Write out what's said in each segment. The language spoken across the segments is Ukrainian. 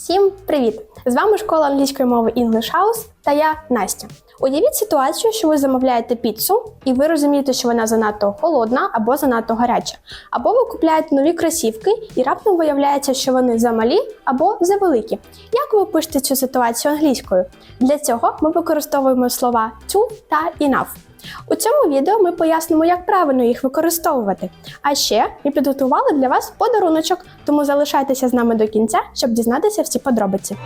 Всім привіт! З вами школа англійської мови English House та я Настя. Уявіть ситуацію, що ви замовляєте піцу, і ви розумієте, що вона занадто холодна або занадто гаряча. Або ви купляєте нові кросівки, і раптом виявляється, що вони замалі або завеликі. Як ви опишете цю ситуацію англійською? Для цього ми використовуємо слова to та enough. У цьому відео ми пояснимо, як правильно їх використовувати. А ще ми підготували для вас подаруночок, тому залишайтеся з нами до кінця, щоб дізнатися всі подробиці.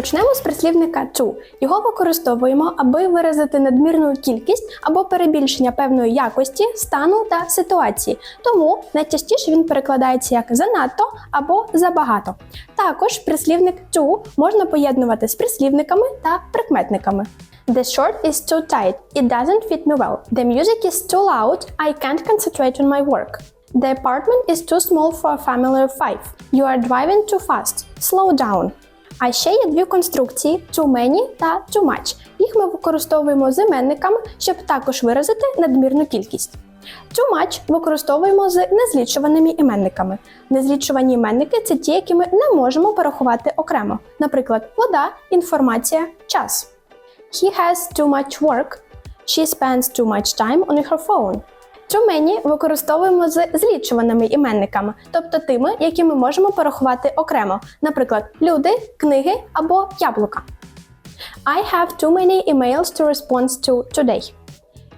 Почнемо з прислівника to. Його використовуємо, аби виразити надмірну кількість або перебільшення певної якості, стану та ситуації. Тому найчастіше він перекладається як занадто або забагато. Також прислівник to можна поєднувати з прислівниками та прикметниками. The shirt is too tight. It doesn't fit me well. The music is too loud. I can't concentrate on my work. The apartment is too small for a family of five. You are driving too fast. Slow down. А ще є дві конструкції too many та too much. Їх ми використовуємо з іменниками, щоб також виразити надмірну кількість. Too much використовуємо з незлічуваними іменниками. Незлічувані іменники це ті, які ми не можемо порахувати окремо. Наприклад, вода, інформація, час. He has too much work. She spends too much time on her phone. Too мені використовуємо з злічуваними іменниками, тобто тими, які ми можемо порахувати окремо, наприклад, люди, книги або яблука. I have too many emails to respond to today.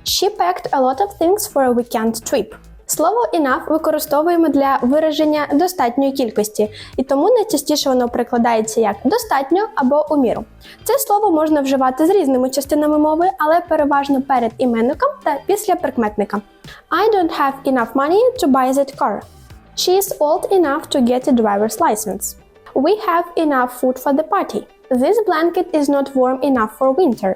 She packed a lot of things for a weekend trip. Слово enough використовуємо для вираження достатньої кількості, і тому найчастіше воно перекладається як достатньо або у міру. Це слово можна вживати з різними частинами мови, але переважно перед іменником та після прикметника. I don't have enough money to buy that car. She is old enough to get a driver's license. We have enough food for the party. This blanket is not warm enough for winter.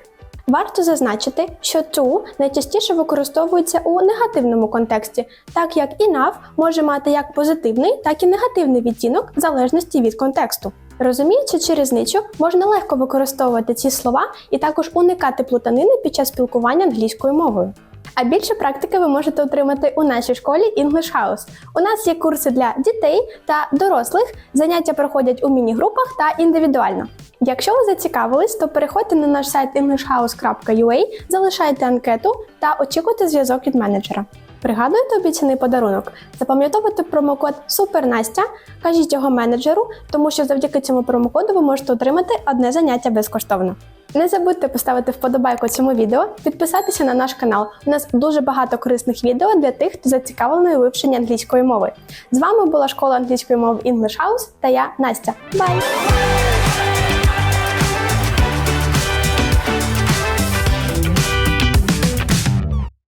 Варто зазначити, що to найчастіше використовується у негативному контексті, так як enough може мати як позитивний, так і негативний відтінок в залежності від контексту. Розуміючи цю різницю, можна легко використовувати ці слова і також уникати плутанини під час спілкування англійською мовою. А більше практики ви можете отримати у нашій школі English House. У нас є курси для дітей та дорослих. Заняття проходять у міні-групах та індивідуально. Якщо ви зацікавились, то переходьте на наш сайт englishhouse.ua, залишайте анкету та очікуйте зв'язок від менеджера. Пригадуєте обіцяний подарунок? Запам'ятовуйте промокод СУПЕРНАСТЯ, кажіть його менеджеру, тому що завдяки цьому промокоду ви можете отримати одне заняття безкоштовно. Не забудьте поставити вподобайку цьому відео, підписатися на наш канал. У нас дуже багато корисних відео для тих, хто зацікавлений у вивченні англійської мови. З вами була школа англійської мови English House та я Настя. Бай!